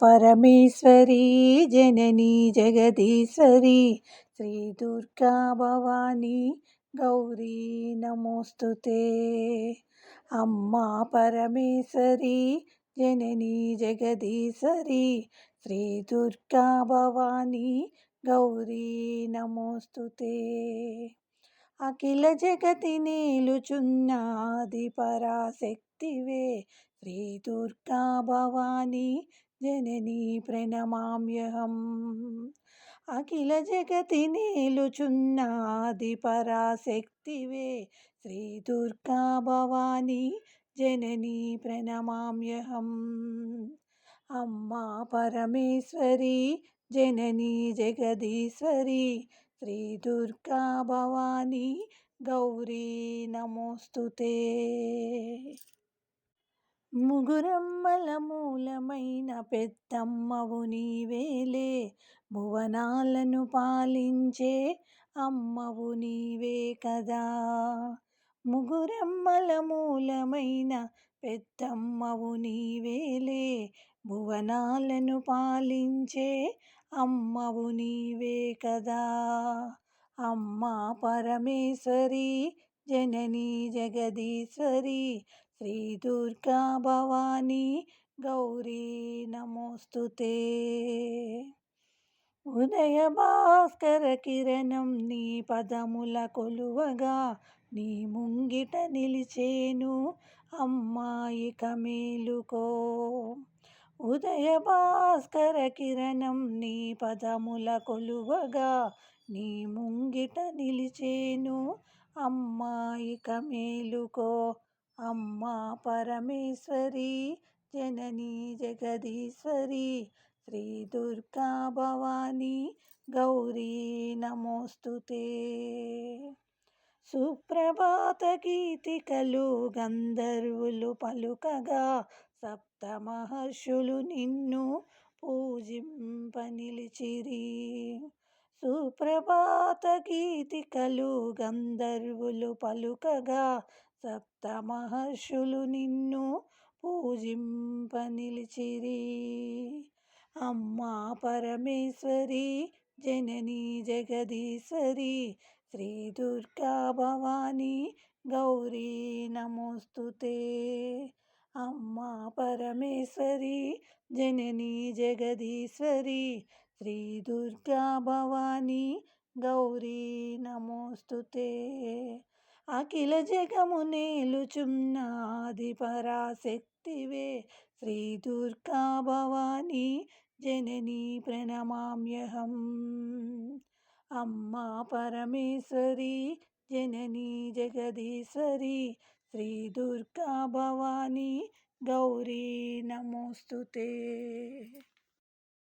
పరమేశ్వరీ జననీ జగదీశ్వరీ శ్రీ దుర్గా భవానీ గౌరీ నమోస్తుతే అమ్మా పరమేశ్వరీ జననీ జగదీశ్వరీ శ్రీ దుర్గా భవానీ గౌరీ నమోస్తుతే అఖిల జగతి నీలుచున్నాది పరాశక్తివే శ్రీ దుర్గా భవానీ జననీ ప్రణమామ్యహం. అఖిల జగతి నేలుచున్నాది పరాశక్తివే. శ్రీ దుర్గా భవానీ జననీ ప్రణమామ్యహం. అమ్మా పరమేశ్వరి జననీ జగదీశ్వరి. శ్రీ దుర్గా భవానీ గౌరీ నమోస్తుతే. ముగురమ్మల మూలమైన పెద్దమ్మవు నీవేలే భువనాలను పాలించే అమ్మవు నీవే కదా. ముగురమ్మల మూలమైన పెద్దమ్మవు నీవేలే భువనాలను పాలించే అమ్మవు నీవే కదా. అమ్మా పరమేశ్వరి జననీ జగదీశ్వరి శ్రీ దుర్గా భవానీ గౌరీ నమోస్తుతే ఉదయ భాస్కర కిరణం నీ పదముల కొలువగా నీ ముంగిట నిలిచేను అమ్మాయి మేలుకో. ఉదయ భాస్కర కిరణం నీ పదముల కొలువగా నీ ముంగిట నిలిచేను అమ్మాయి కమేలుకో అమ్మా పరమేశ్వరి జననీ జగదీశ్వరి శ్రీ దుర్గా భవానీ గౌరీ నమోస్తుతే సుప్రభాత గీతికలు గంధర్వులు పలుకగా సప్త మహర్షులు నిన్ను పూజింపనిలిచిరి సుప్రభాత గీతికలు గంధర్వులు పలుకగా సప్త మహర్షులు నిన్ను పూజింప నిలిచిరి అమ్మా పరమేశ్వరి జననీ జగదీశ్వరి శ్రీ దుర్గా భవానీ గౌరీ నమోస్తుతే. అమ్మా పరమేశ్వరి జననీ జగదీశ్వరి శ్రీ దుర్గా భవానీ గౌరీ నమోస్తుతే. అఖిల జగము నేలుచున్నాది పరాశక్తివే. శ్రీ దుర్గా భవానీ జననీ ప్రణమామ్యహం. అమ్మా పరమేశ్వరి జననీ జగదీశ్వరి. శ్రీ దుర్గా భవానీ గౌరీ నమోస్తుతే.